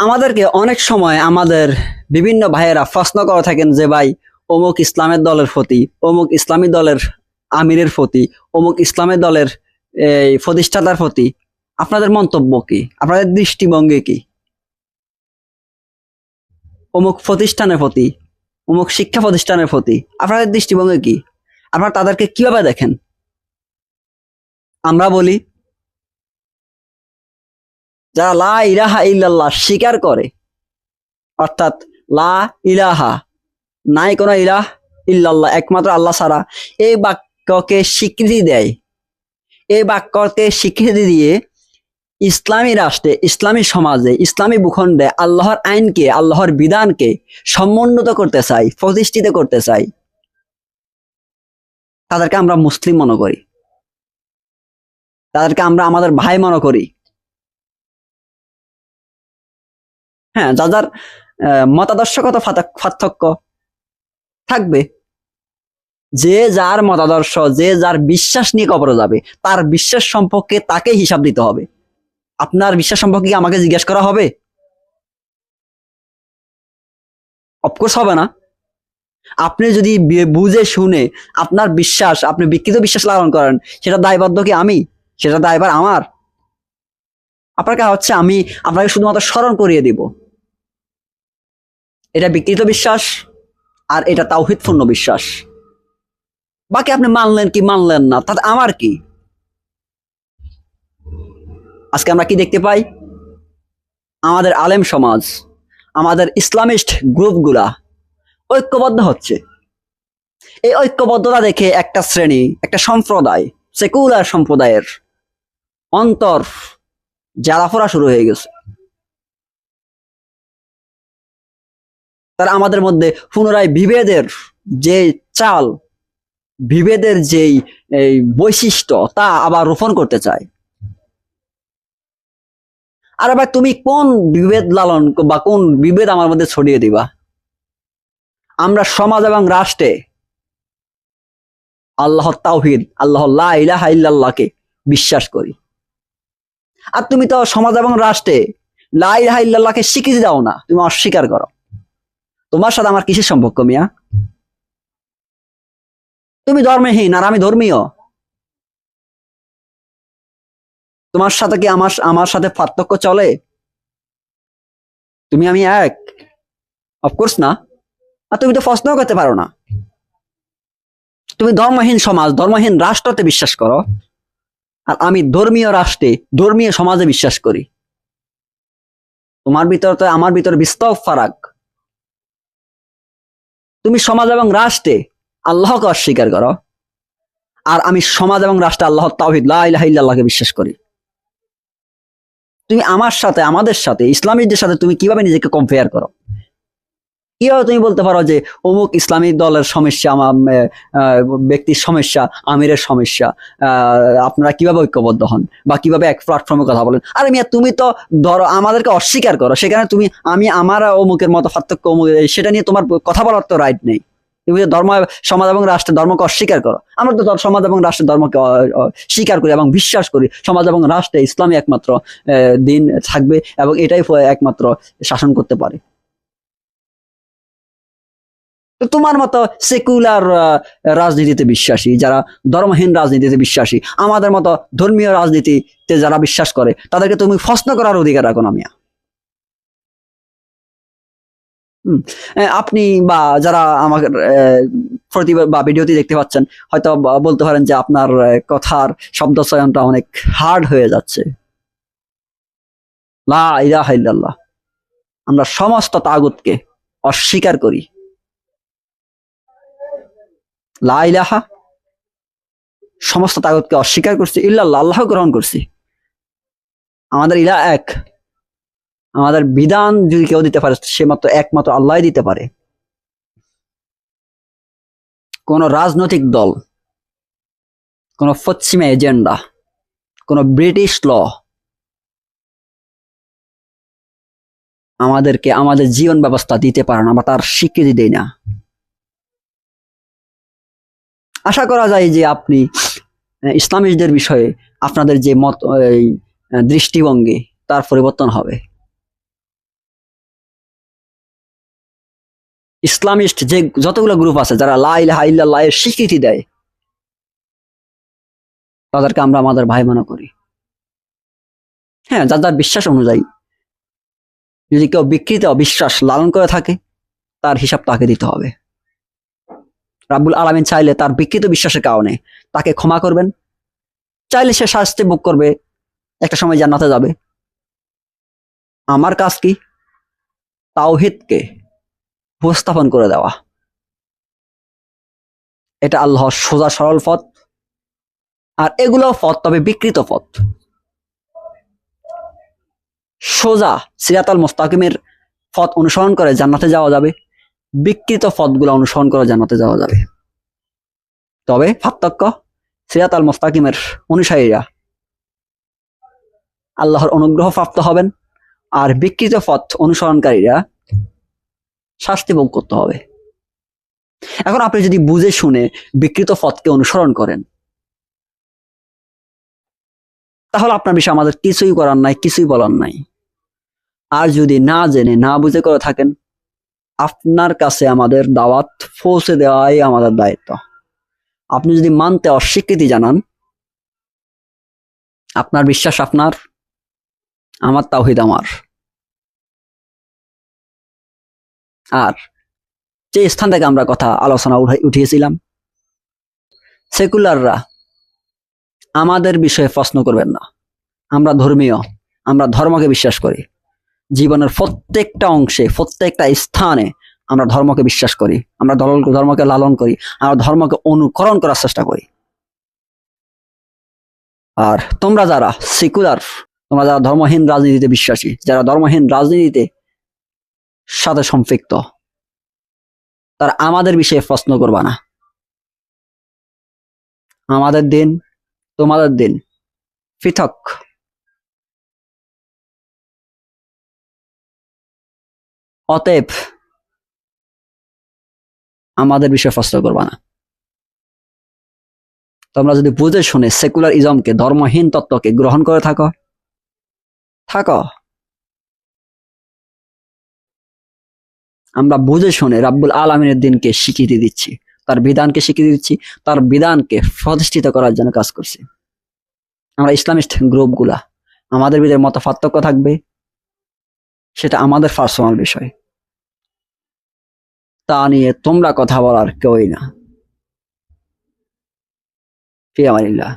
আমাদেরকে অনেক সময় আমাদের বিভিন্ন ভাইয়েরা প্রশ্ন করে থাকেন যে, ভাই, অমুক ইসলামের দলের প্রতি, অমুক ইসলামী দলের আমিরের প্রতি, অমুক ইসলামের দলের, এই, প্রতিষ্ঠাতার প্রতি আপনাদের মন্তব্য কি? আপনাদের দৃষ্টিভঙ্গি কি? অমুক প্রতিষ্ঠানের প্রতি, অমুক শিক্ষা প্রতিষ্ঠানের প্রতি আপনাদের দৃষ্টিভঙ্গি কি? আপনারা তাদেরকে কীভাবে দেখেন? আমরা বলি যারা লা ইলাহা ইল্লাল্লাহ স্বীকার করে, অর্থাৎ লা ইলাহা, নাই কোনো ইলাহ ইল্লাল্লাহ, একমাত্র আল্লাহ ছাড়া, এই বাক্যকে স্বীকৃতি দেয়। এই বাক্যকে স্বীকৃতি দিয়ে ইসলামী রাষ্ট্রে, ইসলামী সমাজে, ইসলামী ভূখণ্ডে আল্লাহর আইনকে, আল্লাহর বিধানকে সমুন্নত করতে চাই, প্রতিষ্ঠিত করতে চাই। তাদেরকে আমরা মুসলিম মনে করি। তাদেরকে আমরা আমাদের ভাই মনে করি। হ্যাঁ যা যার মতাদর্শগত পার্থক্য থাকবে। যে যার মতাদর্শ, যে যার বিশ্বাস নিয়ে কবরে যাবে, তার বিশ্বাস সম্পর্কে তাকে হিসাব দিতে হবে। আপনার বিশ্বাস সম্পর্কে আমাকে জিজ্ঞেস করা হবে? অফকোর্স হবে না। আপনি যদি বুঝে শুনে আপনার বিশ্বাস, আপনি বিকৃত বিশ্বাস লালন করেন, সেটা দায়বদ্ধ কি আমি? সেটা দায়বার আমার। আপনাকে হচ্ছে আমি আপনাকে শুধুমাত্র স্মরণ করিয়ে দিব। এটা বিকৃত বিশ্বাস আর এটা তাওহিদপূর্ণ বিশ্বাস। বাকি আপনি মানলেন কি মানলেন না, তাতে আমার কি? আজকে আমরা কি দেখতে পাই? আমাদের আলেম সমাজ, আমাদের ইসলামিস্ট গ্রুপগুলা ঐক্যবদ্ধ হচ্ছে। এই ঐক্যবদ্ধতা দেখে একটা শ্রেণি, একটা সম্প্রদায়, সেকুলার সম্প্রদায়ের অন্তর জ্বালাফোড়া শুরু হয়ে গেছে। তারা আমাদের মধ্যে পুনরায় বিভেদের যে চাল, বিভেদের যেই, এই বৈশিষ্ট্য, তা আবার রোপণ করতে চায়। আর আবার তুমি কোন বিভেদ লালন বা কোন বিভেদ আমার মধ্যে ছড়িয়ে দিবা? আমরা সমাজ এবং রাষ্ট্রে আল্লাহ তাওহিদ আল্লাহ লা ইলাহা ইল্লাল্লাহকে বিশ্বাস করি। আর তুমি তো সমাজ এবং রাষ্ট্রে লা ইলাহা ইল্লাল্লাহকে স্বীকৃতি দাও না, তুমি অস্বীকার করো। তোমার সাথে আমার কিসের সম্পর্ক মিয়া? তুমি ধর্মহীন আর আমি ধর্মীয়। তোমার সাথে কি আমার আমার সাথে পার্থক্য চলে? তুমি আমি এক? অফকোর্স না। আর তুমি তো প্রশ্নও করতে পারো না। তুমি ধর্মহীন সমাজ, ধর্মহীন রাষ্ট্রতে বিশ্বাস করো। আর আমি ধর্মীয় রাষ্ট্রে, ধর্মীয় সমাজে বিশ্বাস করি। তোমার ভিতর তো, আমার ভিতর বিস্তর ফারাক। তুমি সমাজ এবং রাষ্ট্রে আল্লাহকে অস্বীকার করো। আর আমি সমাজ এবং রাষ্ট্রে আল্লাহ তাহিদ লাহিল্লাহকে বিশ্বাস করি। তুমি আমার সাথে, আমাদের সাথে, ইসলামীদের সাথে তুমি কীভাবে নিজেকে কম্পেয়ার করো? কীভাবে তুমি বলতে পারো যে অমুক ইসলামী দলের সমস্যা আমার ব্যক্তির সমস্যা, আমিরের সমস্যা আপনারা কীভাবে ঐক্যবদ্ধ হন বা কীভাবে এক প্ল্যাটফর্মে কথা বলেন? আরে মিয়া, তুমি তো ধরো আমাদেরকে অস্বীকার করো, সেখানে তুমি, আমি, আমার অমুকের মতো পার্থক্য অমুক সেটা নিয়ে তোমার কথা বলার তো রাইট নেই। তুমি যে ধর্ম, সমাজ এবং রাষ্ট্রের ধর্মকে অস্বীকার করো। আমরা তো সমাজ এবং রাষ্ট্রের ধর্মকে স্বীকার করি এবং বিশ্বাস করি, সমাজ এবং রাষ্ট্রে ইসলামী একমাত্র দিন থাকবে এবং এটাই একমাত্র শাসন করতে পারে। তোমার মতো সেকুলার রাজনীতিতে বিশ্বাসী যারা ধর্মহীন রাজনীতিতে বিশ্বাসী আমাদের মতো ধর্মীয় রাজনীতিতে যারা বিশ্বাস করে তাদেরকে তুমি প্রশ্ন করার অধিকার রাখো না মিয়া। আপনি বা যারা আমাকে আহ, প্রতি বা ভিডিওটি দেখতে পাচ্ছেন হয়তো বলতে পারেন যে আপনার কথার শব্দ চয়নটা অনেক হার্ড হয়ে যাচ্ছে। আমরা সমস্ত তাগুতকে অস্বীকার করি। লা ইলাহা, সমস্ত তাগুতকে অস্বীকার করছি, ইল্লাল্লাহ, আল্লাহ গ্রহণ করছি। আমাদের ইলা এক। আমাদের বিধান যদি কেউ দিতে পারে, সে মাত্র একমাত্র আল্লাহ দিতে পারে। কোন রাজনৈতিক দল, কোন পশ্চিমা এজেন্ডা, কোন ব্রিটিশ ল, আমাদেরকে, আমাদের জীবন ব্যবস্থা দিতে পারে না বা তার স্বীকৃতি দেয় না। আশা করা যায় যে আপনি ইসলামিস্টদের বিষয়ে আপনাদের যে মত দৃষ্টিভঙ্গি, তার পরিবর্তন হবে। ইসলামিস্ট যে যতগুলো গ্রুপ আছে, যারা লাই লাহাইল্লাহ লাইয়ের স্বীকৃতি দেয়, তাদেরকে আমরা আমাদের ভাই মনে করি। হ্যাঁ যার যার বিশ্বাস অনুযায়ী, যদি কেউ বিকৃত অবিশ্বাস লালন করে থাকে, তার হিসাব তাকে দিতে হবে। রাব্বুল আলামিন চাইলে তার বিকৃত বিশ্বাসের কারণে তাকে ক্ষমা করবেন। চাইলে সে শাস্তি ভোগ করবে। একটা সময় জান্নাতে যাবে। আমার কাজ কি? তাওহিদকে উপস্থাপন করে দেওয়া। এটা আল্লাহর সোজা সরল পথ। আর এগুলো পথ, তবে বিকৃত পথ। সোজা সিরাতাল মোস্তাকিমের পথ অনুসরণ করে জান্নাতে যাওয়া যাবে। বিকৃত পথগুলো অনুসরণ করে জানাতে যাওয়া যাবে। তবে পার্থক্য সিরাতাল মোস্তাকিমের অনুসারীরা আল্লাহর অনুগ্রহ প্রাপ্ত হবেন আর বিকৃত পথ অনুসরণকারীরা শাস্তি ভোগ করতে হবে। এখন আপনি যদি বুঝে শুনে বিকৃত পথকে অনুসরণ করেন, তাহলে আপনার বিষয়ে আমাদের কিছুই করার নাই, কিছুই বলার নাই। আর যদি না জেনে, না বুঝে করে থাকেন আপনার কাছে আমাদের দাওয়াত পৌঁছে দেওয়াই আমাদের দায়িত্ব। আপনি যদি মানতে অস্বীকৃতি জানান, আপনার বিশ্বাস আপনার, আমার তাওহিদ আমার। আর যে স্থান থেকে আমরা কথা আলোচনা উঠিয়েছিলাম, সেকুলাররা আমাদের বিষয়ে প্রশ্ন করবেন না। আমরা ধর্মীয়, আমরা ধর্মকে বিশ্বাস করি। জীবনের প্রত্যেকটা অংশে, প্রত্যেকটা স্থানে আমরা ধর্মকে বিশ্বাস করি, আমরা ধর্মকে লালন করি, আমরা ধর্মকে অনুকরণ করার চেষ্টা করি। আর তোমরা যারা সেকুলার, তোমরা যারা ধর্মহীন রাজনীতিতে বিশ্বাসী, যারা ধর্মহীন রাজনীতিতে সাথে সম্পৃক্ত, তারা আমাদের বিষয়ে প্রশ্ন করবা না। আমাদের দিন তোমাদের দিন, পৃথক। অতএব আমাদের বিষয়ে প্রশ্ন করবা না। তোমরা যদি বুঝে শুনে সেকুলার ইজমকে ধর্মহীন তত্ত্বকে গ্রহণ করে থাকো। থাকো। আমরা বুঝে শুনে রাব্বুল আলমিনের দিনকে স্বীকৃতি দিচ্ছি, তার বিধানকে স্বীকৃতি দিচ্ছি, তার বিধানকে প্রতিষ্ঠিত করার জন্য কাজ করছি। আমরা ইসলামিস্ট গ্রুপগুলা, আমাদের ভিতরে মত পার্থক্য থাকবে, সেটা আমাদের পার্সোনাল বিষয়। তা নিয়ে তোমরা কথা বলার কেউই না। ফি আমানিল্লাহ